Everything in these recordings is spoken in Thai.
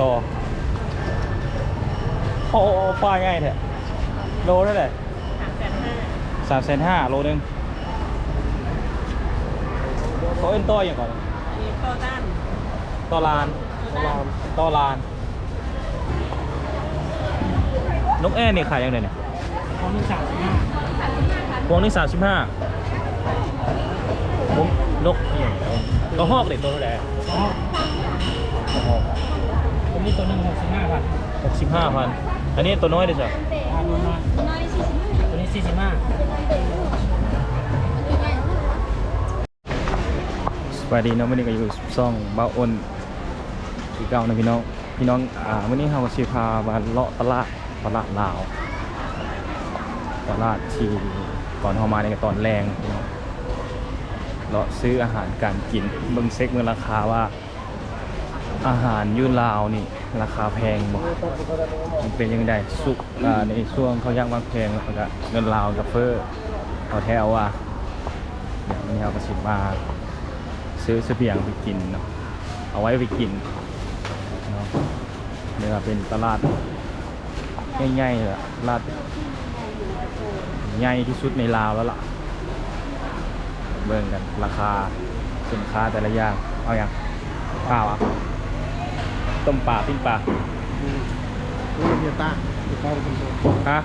ต่อโอ้โอ้ป้ายง่ายแท้โลเท่าไหร่สามแสนห้าสามแสนห้าโลนึงเขาเอ็นต่ออย่างก่อนอันนี้ก็ด้านต่อลานก็ด้านต่อลานนกแอ่นนี่ขายยังไงเนี่ยของหนึ่งสามสิบห้าพวงนี่สามสิบห้าผมนกนี่อย่างเดียวก็หอกเด็กตัวเท่าไหร่อ๋อก็หอกผ มมีตัวหนึ่งหกสิบห้าพันหกสิบห้าพันอันนี้ตัวน้อยเด้อจ้ะอันนู้นมาตัวนี้สี่สิบห้าสวัสดีเน้องวันนี้ก็อยู่ซ่องบ้าอ้นอีกเก้านะพี่น้องพี่น้องอ่าวันนี้เราสิพามาเลาะตลาดตลาดลาวตลาดที่ก่อนเข้ามาในยก็ตอนแรงพี่น้องเลาะซื้ออาหารการกินเบิ่งเซ็กเมืองราคาว่า อาหารยุลาวนี่ราคาแพงบ่มันเป็นยังไงสุกในช่วงเขาย่างบางแพงแล้วก็เงินลาวกับเฟอร์เอาแท้ว่าเดี๋ยวนี้เราก็สิมาซื้อเสบียงไปกินเนาะเอาไว้ไปกินเนาะเนี่ยเป็นตลาดง่ายๆเลยอะตลาดใหญ่ที่สุดในลาวแล้วล่ะ เบิ่งกันราคาสินค้าแต่ละอย่างเอาอย่างข้าวอะ ต้มปลาปิ้งปลานี่เฮียต้าเฮียต้าเป็นตัวฮะ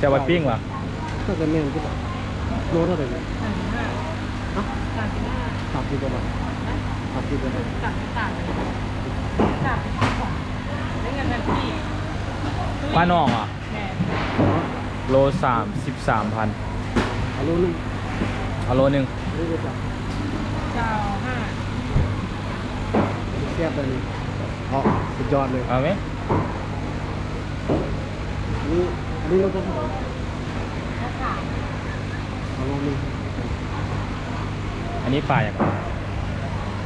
จะเอาไว้ปิ้งวะก็จะแม่งที่แบบโลเท่าไหร่เนี่ยสามสิบห้าฮะสามสิบห้าสามสิบกว่าบาทสามสิบกว่าบาทสามสิบสามสามสิบสองได้เงินทันทีป้านองอะแม่โลสามสิบสามพันเอาโลนึงเอาโลหนึ่งนี่ก็จะเจ้าห้า แซ่บเลยนี่เอาสุดยอดเลยเอาไหมอันนี้อันนี้เราก็ข้าวขาวเอาโลนึงอันนี้ปลาอย่างไร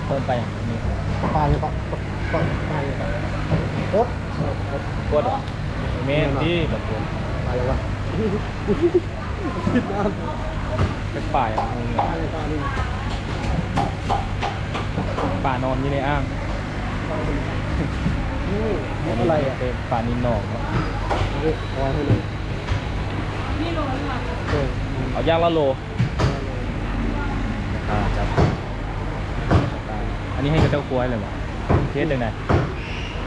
เพิ่มไปอย่างนี้ปลาเนี่ยปลาปลาปลาเนี่ยปลาโคตรกดเหรอเมนที่แบบผมปลาอะไรวะคิดนานเป็นป่าอย่างงงปลาอะไรปลานี่ป่านอนอยู่ในอ่าง นี่อะไรอะเป็นป่านินหนองเนอะเฮ้ยพอให้หน่อยนี่โลละเออเอาย่างละโลอ่าจับอันนี้ให้กับเจ้าครัวเลยวะเชฟจังไหน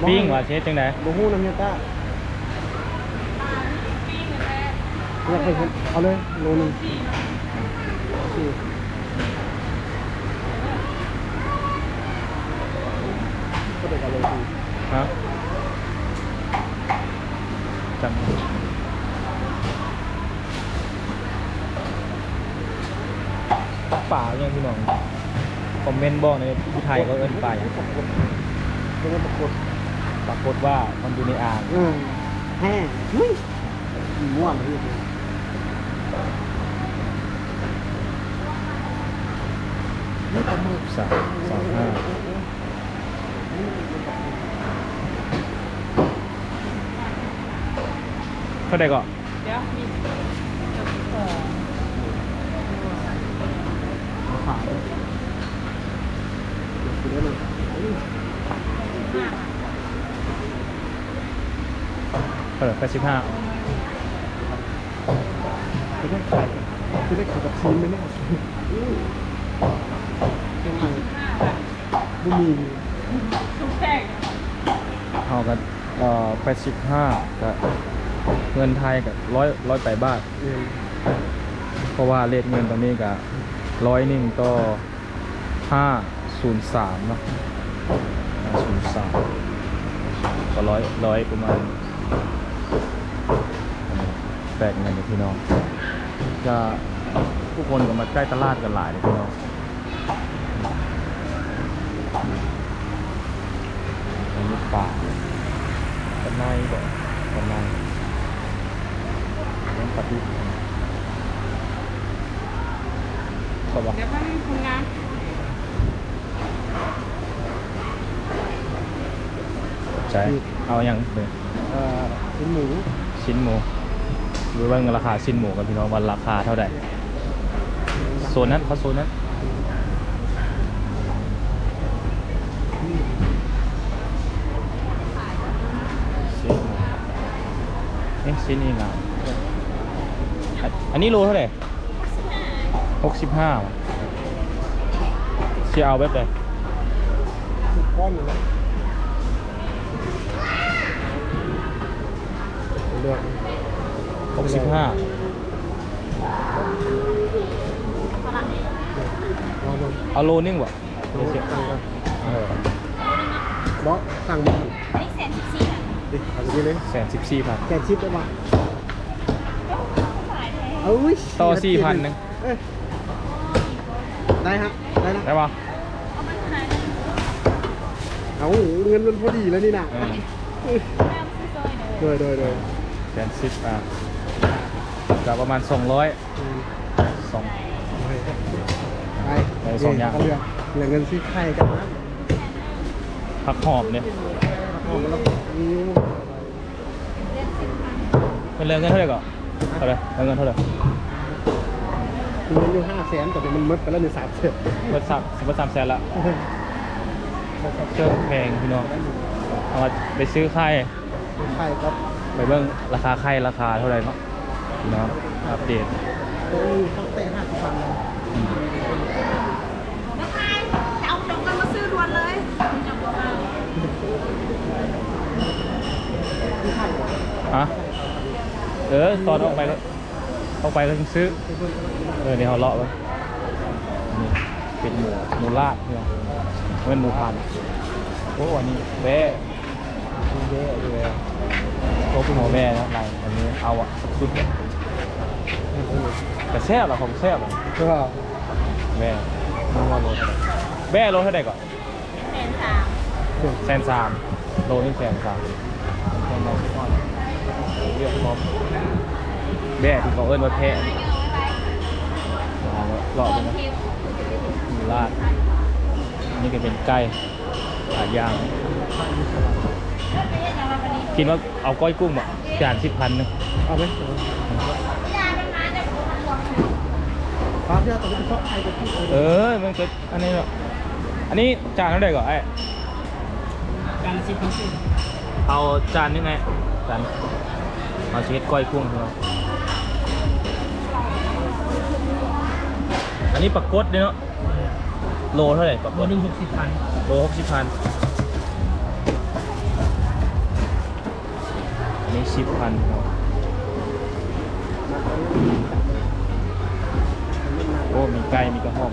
ปิ้งวะเชฟจังไหนโมหูน้ำเฮียต้าปีเงินแรกอยากไปเห็นเอาเลยโลนึง ที่ สี่ก็ เด็กเอาโลสี่ฮะจับป่าอย่างพี่น้อง คอมเมนต์บอกในผู้ไทยเขาเอิ้นป่าอย่างปรากฏเรียกว่าปรากฏปรากฏว่ามันอยู่ในอ่างอืมแห้งหุ้ยม่วงเลยพี่ประมาณสามสามห้า ท่าไหร่ก็เดี๋ยวมีเอ่อขาวกินได้เลยห้าเออแปดสิบห้าจะได้ไข่จะได้ไข่กับชีสไหมเนี่ยยังไงห้าแบบบุมีทุกแท่งเอากันเอ่อแปดสิบห้ากับ เงินไทยกับร้อยร้อยแปดบาทเองเพราะว่าเลทเงินตอนนี้กับร้อยหนึ่งต่อห้าศูนย์สามเนาะห้าศูนย์สามก็ร้อยร้อยประมาณแปดเงินเลยพี่น้องจะผู้คนก็มาใกล้ตลาดกันหลายเลยพี่น้องอันนี้ป่ากันในบ่กันในน้ำ ครับพี่คุณเใช่เอาอย่างเลยชิ้นหมู ชิ้นหมูดูว่าราคาชิ้นหมูกับพี่น้องวันราคาเท่าไหร่โซนนั้นเขาโซนนั้นชิ้นหมูเอ๊ะชิ้นนี้เห นนี้โลเท่าไหร่หกสิบห้าเชียเอาแบบใดสิบก้อนอยู่นะเลือกหกสิบห้าลองดูเอาโลนึงบ่ลองเชียสั่งกันเออบอสสั่งมาอันนี้แสนสิบสี่อะดิเอาไปเลยแสนสิบสี่พันแกชิปได้ปะขายแพง เอาอุ้ยต่อ4,000นึงเอ้ยได้ฮะได้นะได้ปะเอามันขายได้เอาเงินมันพอดีแล้วนี่นะเออแม่ซื้อซอยเลยโดยโดยโดยแสนสิบอะกับประมาณสองร้อยอืมสองไปไปสองอย่างเลือกเหลือเงินซื้อไข่กันนะผักหอมเนี่ยเอามาแล้วนี่เล่นสิบพันเป็นเรื่องเงินเท่าไหร่ก่อนเท่าไหร่เงินเท่าไหร่เงินอยู่ห้าแสนแต่เดี๋ยวมันมดไปแล้วในสามแสนเบิดสามสิบเบิดสามแสนละเครื่องแพงพี่น้องเอามาไปซื้อไข่ไข่ครับไปเบิ่งราคาไข่ราคาเท่าไหร่เนาะพี่น้องอัปเดตโอ้ยต้องเตะห้าสิบพันเลยอืมไม่ขายจะเอาจงกันมาซื้อด่วนเลยจังหวะมาที่ไข่ก่อนฮะ เออตอนออกไปแล้วออกไปแล้วซื้อ เออนี่เขาเลาะไว้นี่เป็นหมูหมูลาดพี่น้องเป็นหมูพันโอ้อันนี้แว่แว่แว่โอ้เป็นหัวแว่นะลายอันนี้เอาอะสุดแต่แซ่บเหรอของแซ่บหรอก็แว่นัวโลเท่าไหร่แว่โลเท่าไหร่ก่อนแสนสามแสนสามโลนี่แสนสามเรียกพร้อม แว่ที่เขาเอิ้นว่าแพะเลาะตไปอนนะทิพย์หมูลาดนี่ก็เป็นไก่ขาย่างไม่ใช่จังหวะวันนี้คิดว่าเอาก้อยกุ้งอะจานสิบพันนึงเอาไหมยามันมาจากคนหลวงฟ้าเชื่อตอนนี้เป็นชอบไข่กับพี่เออมันก็อันนี้เนาะอันนี้จานเท่าไหร่ก่อนไอ้การละสิบพันสิเอาจานยังไงจานเอาชีสก้อยกุ้งเนาะ นนี้ปลากดเนี่ยเนาะโลเท่าไหร่ปลากดหนึ่งหกสิบพันโลหกสิบพันอันนี้สิบพันเนาะโอ้มีไก่มีกระห้อง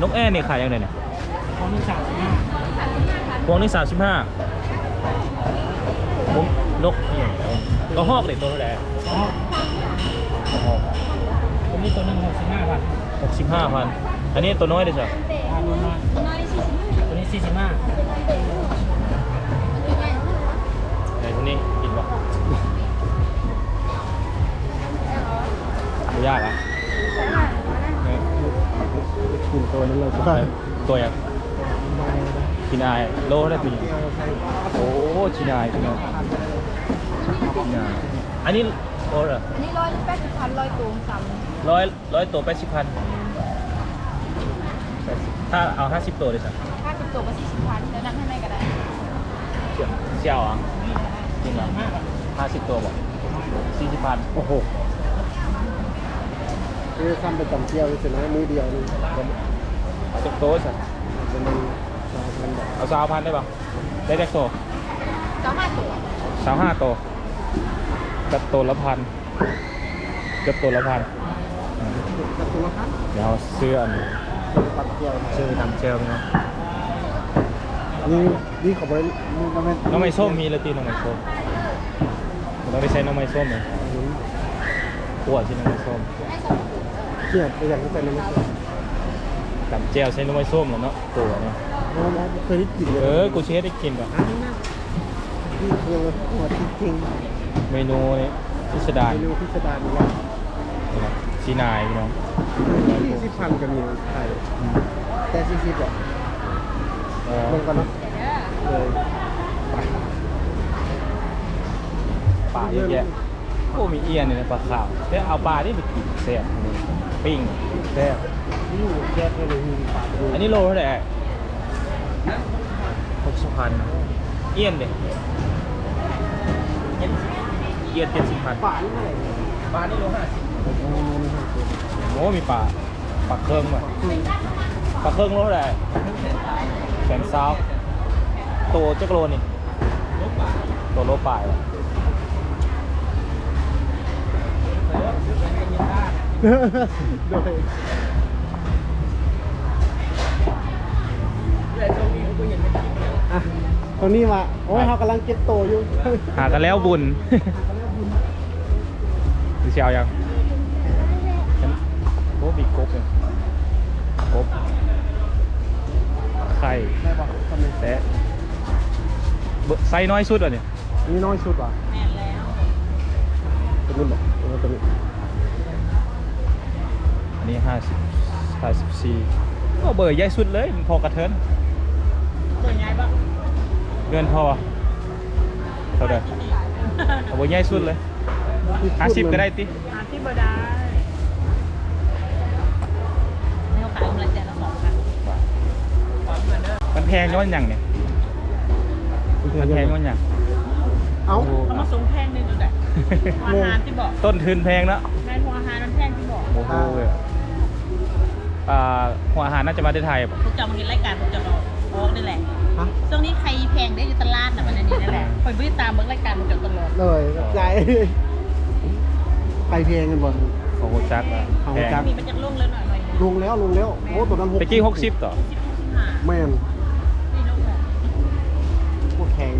นกแอ่นนี่ขายยังไงเนี่ยของนี่สามสิบห้าพวงนี้สามสิบห้าผม นกนี่กระหอกเด็กตัวเท่าไหร่อ๋อกระหอกผมมีตัวหนึ่งหกสิบห้าพันหกสิบห้าพันอันนี้ตัวน้อยเด้อจ้ะทานมาน้อยสี่สิบตัวนี้สี่สิบห้าไหนคนนี้กินปะไม่ยากอะเนี่ยกินตัวนั้นเลยไปตัวอย่างชินายโลได้ปีโอ้ชินายพี่น้องชินาย อันนี้โลเหรออันนี้ร้อยแปดสิบพันร้อยตูมสามร้อยร้อยตัวแปดสิบพันถ้าเอาห้าสิบตัวเลยสักห้าสิบตัวก็สี่สิบพันแล้วนั่งให้ไหนก็ได้เสี่ยวอะจริงเหรอห้าสิบตัวบอกสี่สิบพันโอ้โหคือซ้ำไปต่ำเที่ยวเลยสินะมือเดียวนี่เอาจากโต๊ะสักจะมีสามพันบาทเอาสาวพันได้ปะได้จากโต๊ะสามห้าตัวสามห้าตัว กับตัวละพันเกับตัวละพันอืมกระตุ้นละพันเดี๋ยวเอาเสื้ออันปัดเที่ยวชื่อทำเจลเนาะนี่นี่เขาบอกนี่ก็ไม่น้องไม้ส้มมีเลยตีน้องไม้ส้มผมต้องไปใช้น้องไม้ส้มเลยขวดใช้น้องไม้ส้มให้สองตัวเกียดไปอย่างที่เป็นน้ำมันกับเจลใช้น้องไม้ส้มแล้วเนาะตัวเนี่ยน้องเคยได้กินเลยเออกูเชฟได้กินป่ะอันนี้นะนี่คือหัวจริง เมนูนี้พิสๆดารเมนูพิสดารอีกแล้วชีนายพี่น้องสี่สิบพันก็มีไทยแต่สี่สิบอะเออลงกันเนาะเด้อเลยปลาเยอะแยะโอ้มีเอียนเนี่ยนะปลาขาวแต่เอาปลาที่ไปกินแซ่บปิ้งแซ่บนี่แยกให้เลยมีปลาดูอันนี้โลเท่าไหร่สหกสิบพันเอี้ยนเด็เอี้ยนเอี้ยนเจ็ดสิบพันป่านี่เท่าไหร่ปลานี่โลห้าสิบโอ้โหนี่ครับโอ้มีปลาปลาเครื่องว่ะปลาเครื่องโลเท่าไหร่แสนซาวตัวจักรโลนี่ตัวโลปลายว่ะโดยอะตรงนี้ว่าโอ้ยเขากำลังเก็บโตอยู่ หากันแล้วบุญดู เชียวยังฉันโอ้มีกบเลยกบไข่ได้ปะทำไมแต่เบอร์ไซส์น้อยสุดอะเนี่ยนี่น้อยสุดว่ะแม่นแล้วตัวนี้บอกเออตัวนี้อันนี้ห้าสิบห้าสิบสี่ก็เบอร์ใหญ่สุดเลยมันพอกระเทินตัวใหญ่ปะเงินพอเท่าไหร่เอาเบอร์ใหญ่สุดเลย ห้าสิบก็ได้ติหาที่บ่ได้นี่เขาขายกำลังใจละสองพันขอเหมือนเดิมมันแพงย้อนอย่างเนี่ยมันแพงย้อนอย่างเอ้าโอ้โหเขามาสูงแพงนึงดูแต่หัวอาหารที่บอกต้นทุนแพงเนอะแม่นหัวอาหารมันแพงที่บอกโอ้โหอ่าหัวอาหารน่าจะมาได้ไทยป่ะพวกเจ้ามาเห็นรายการพวกเจ้าเราโอ๊กนี่แหละฮะช่วงนี้ใครแพงได้อยู่ตลาดน่ะมันอันนี้นั่นแหละคอยวิ่งตามเบิ่งรายการพวกเจ้าตลอดเลยใจ ไปเพลงกันบ่ของโฮจักอะของแพโฮจังกมีมันจะลงแล้วหน่อยหน่อยลงแล้วลงแล้วโอ้ตัวนั้นตะกี้หกสิบต่อสิบหกสิบห้าแม่นนี่ลงแล้วพวกแข่ง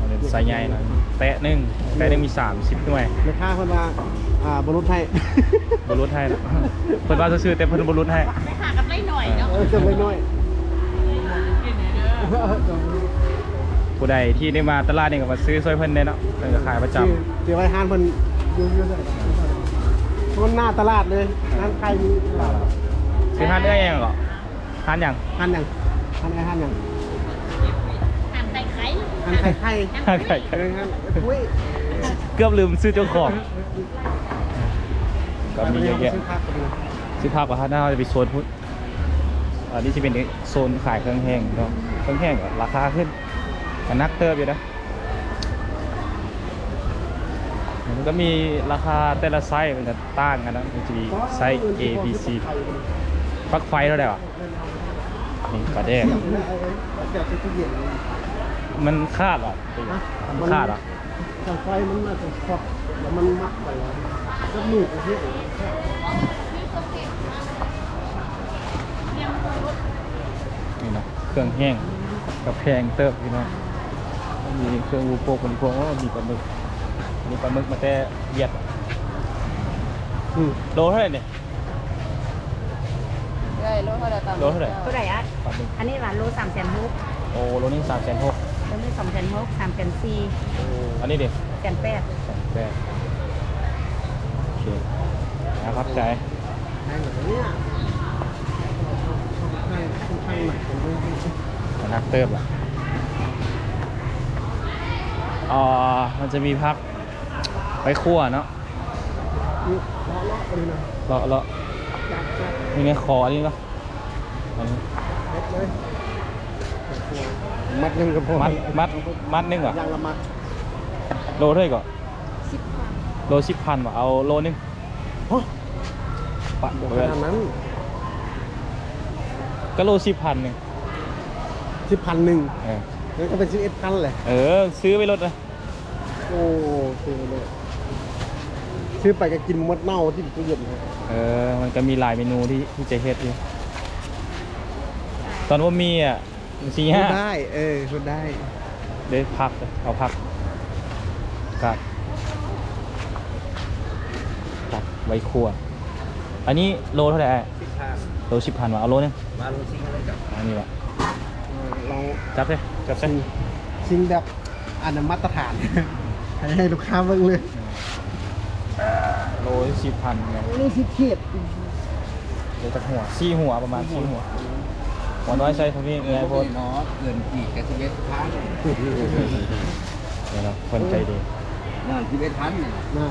มันเป็นไซส์ใหญ่หนะแตะหนึ่งแตะหนึ่งมีสามสิบหน่วยแม่ค้าคนว่าอ่าบรุษให้บรรลุให้นะเพิ่นว่าซื่อๆแต่เพิ่นบรรลุให้ไม่ขากับไรหน่อยเนาะเออจะไม่น้อยเดี๋ยวเด้อผู้ใดที่ได้มาตลาดนี่ก็มาซื้อซอยเพิ่นแน่เนาะเพิ่นก็ขายประจำที่เดี๋ยวไว้ห้านเพิ่น อยู่อยู่ได้มันหน้าตลาดเลยร้านใครมีตลาดซื้อห้านเอ้ยยังเหรอห้านหยังห้านหยังห้านไอ้ห้านหยังหันไข่ไข่ห้านไข่ไข่ห้านไข่เออห้านอุ้ยเกือบลืมซื้อเจ้าของก็มีเยอะแยะซื้อผักกันเลยซื้อภาพกับฮาน่าจะไปโซนพุทธอันนี้จะเป็นโซนขายเครื่องแห้งเนาะเครื่องแห้งก็ราคาขึ้นก็นักเติบอยู่นะ มันก็มีราคาแต่ละไซส์มันจะต่างกันนะมันจะมีไซส์ A B C ปลั๊กไฟเท่าไหร่วะนี่ปลาแดงเสียบเลยเอาเสียบไปตู้เย็นมันคาดหรอมันคาดหรอทางไฟมันน่าจะช็อตแล้วมันมัดไปแล้วก็มืดไปที่นี่นะเครื่องแห้งกับแพงเติบพี่น้องมีเครื่องรูโปกคนพวงว่ามีปลาหมึก มีปลาหมึกมาแต่เวียดอืมโลเท่าไหร่เนี่ย เลยโลเท่าไหร่ตามโลเท่าไหร่ เท่าไหร่อะปลาหมึกอันนี้หวานโลสามแสนหกโอ้โลนึงสามแสนหกตัวนี้สองแสนหกสามแสนสี่โอ้อันนี้เด็กแสนแปดสองแปดโอเคนะครับใจแพงแบบนี้ให้ค่อนข้างหนักกันด้วยนักเติบอะอ๋อมันจะมีพัก ไปคั่วเนาะนี่เลาะเลาะไปเลยนะเลาะเลาะจับจับนี่ไงคออันนี้ก็อันนี้เล็ดเลยมัดหนึ่งก็พอมัดมัดมัดหนึงเหรออย่างละมัดโลเท่าไหร่ก่อนโลสิบพันว่ะเอาโลนึงฮะปะบอกขนาดนั้นก็โลสิบพันหนึ่งสิบพันหนึ่งเออนั่นก็เป็นสิบเอ็ดพันเลยเออ ซื้อไปลดนะโอ้ซื้อไปเลย ซื้อไปก็กินมดเน่าที่ตู้เย็นครับเออ มันก็มีหลายเมนูที่ที่จะเฮ็ดอยู่ตอนว่ามีอะสี่พูห้าดได้ เออพูดได้ได้พักเลยเอาพักกัดกัดไว้ครัวอันนี้โลเท่าไหร่อะโลสิบพันว่ะเอาโลนึงมาลงซิงเลยกับอันนี้ว่ะเราจับเลยจับซิเลยงซิงแบบอันมาตรฐาน ให้ให้ลูกค้าเบิ่งเลย โลสิบพันไงนี่สิบเขียดเดี๋ยวจะหัวสี่หัวประมาณสี่หัว หัวน้อยใช่เท่านี้ไงพวกเนาะเกินกี่กับสิบเอ็ดพันเดี๋ยวเราคนใจดีนั่นสิบเอ็ดพันเนี่ยน่า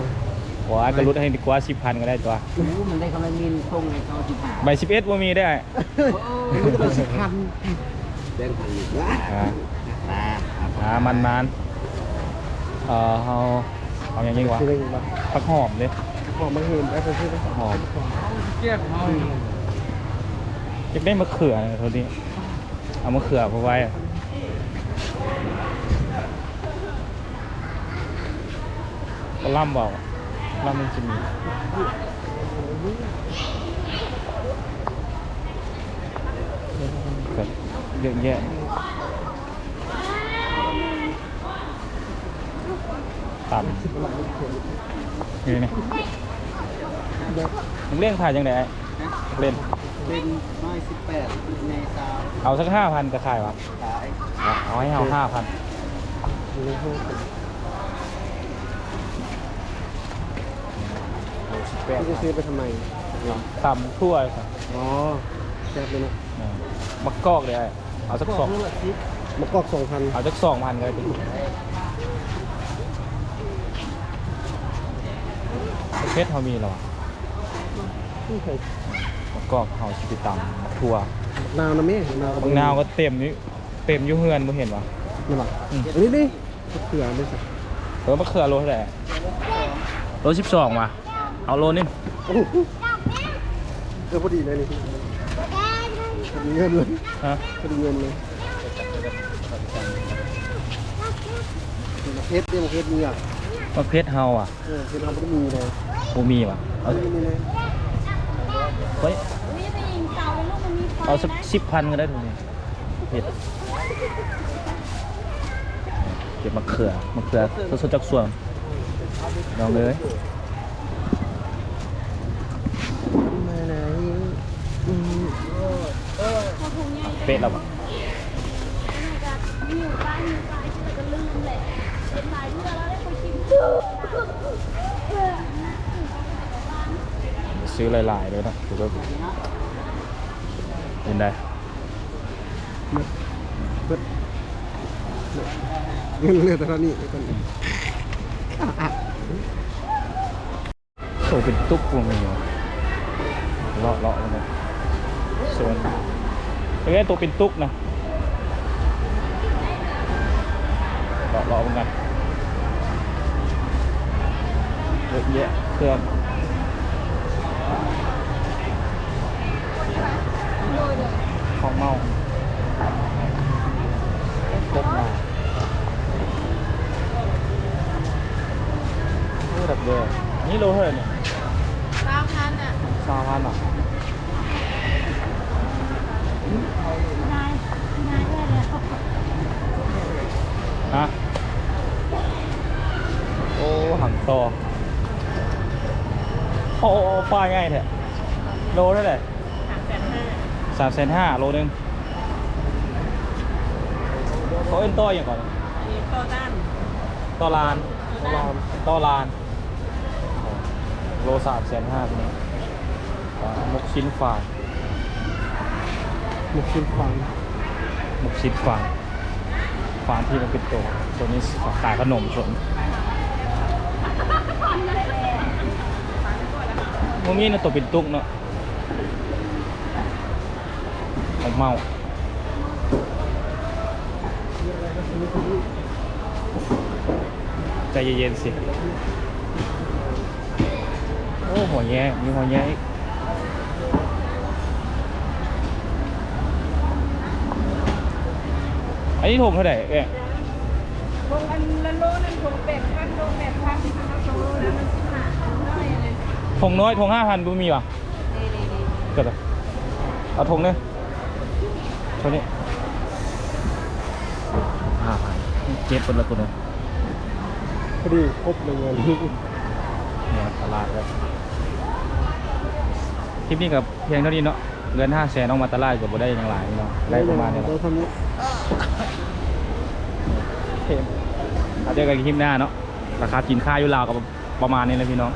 หัวก็รุดให้ดีกว่าสิบพันก็ได้ตัวรู้มันได้คำละมินส่งให้เขาสิบห้าใบสิบเอ็ดว่ามีได้มันจะเป็นสิบพันบงค์พันหนึ่งอ่าอ่าอ่ามันมันเอ่อเอา เอาอย่างนี้วะซื้อได้ยังไงผักหอมเลยหอมมาเห็นแล้วซื้อได้ผักหอมเจี๊ยบเขาอยากได้มะเขือเนี่ยเท่านี้เอามะเขือเพราะไว้อะก็ล่ำเบาล่ำมันจะมีแบบเยอะแยะ ต่ำนี่นี่มึงเล่นขายยังไงเล่นเป็นน้อยสิบแปดในสาวเอาสักห้าพันจะขายวะขายเอาเอาให้เอาห้าพันพี่จะซื้อไปทำไมตำทั่วเลยครับอ๋อแซ่บเลยนะอ่ามักกอกเลยไอ้เอาสักสองมะกอกสองพันเอาสักสองพันเลย เพชรเขามีเหรอวะนี่เคยมักกอกเขาชิบิตำมักทั่วนาวนะแม่นาวบางนาวก็เต็มนี่เต็มอยุ่เฮือนไม่เห็นวะนี่ป่ะอืมอันนี้ดิมะเขือไม่ใส่เออมะเขือโลเท่าไหร่โลสิบสองว่ะเอาโลนึงโอ้โหเออพอดีเลยนี่พอดีเงินเลยฮะพอดีเงินเลยเพชรเนี่ยเพชรมีอะ มะเพชรเฮาอะเออเพชรเราไม่มีเลยบูมีว่ะเอาไม่มีเลยเฮ้ยอุ้ยไปยิงเตาเลยลูกมันมีไฟเอาสักนะสิบพันก็ได้ทุกนี่เผ็ดเก็บมะเขือมะเขือสดๆจากสวนลองเลยมาไหนพอถุงใหญ่เป็ดแล้วปะ ซื้อหลายๆเลยนะดูด้วยเห็นได้เปิดเงินเหลือแต่เท่านี้ไอ้คนโตเป็นตุ๊กพวงนี้วะเลาะเลาะเลยส่วนเอ้ยตัวเป็นตุ๊กนะเลาะเลาะเหมือนกัน เยอะแยะเครื่องข้าวเมาครบมาโอ้ดับเบิลนี่โลเท่าไหร่เนี่ยเก้าพันอะสามพันอะนายนายด้วยเลยฮะโอ้หังต่อ โอ้โอ้ป้ายง่ายแท้โลเท่าไหร่สามแสนห้าสามแสนห้าโลนึงเขาเอ็นต่ออย่างก่อนอันนี้โตต้านต่อลานตลาดต่อลานโลสามแสนห้าตัวนี้อ่ามกชิ้นฟางหมกชิ้นฟังหมกชิ้นฟางฟางที่มันเป็นตัวตัวนี้ขายขนมส นมมีนะตัวเป็นตุกเนาะของเมาใจเย็นๆสิ โอ้หัวแย่มีหัวแย่อีกอันนี้ถูกเท่าไหร่เอ๊ะพวกอันละโลนั่นถุงเป็ดพันโลแปดพันเอาโลแล้วมันสิบห้าน้อย เลยทงน้อยทงห้าพันบุมีวะนี่นี่นี่เกิดอะไรเอาทงเนี่ยเท่านี้ห้าพันเจ็บเป็นละคนเลยพอดีครบเลยเงินเนี่ยตลาดเลยคลิปนี้กับเพียงเท่านี้เนาะเงินห้าแสนออกมาตลาดกับบ่ได้อย่างไรเนาะได้ประมาณนี้แหละได้เท่านี้เอาเจอกันคลิปหน้าเนาะราคากินค่าอยู่ลาวกับประมาณนี้เลยพี่น้อง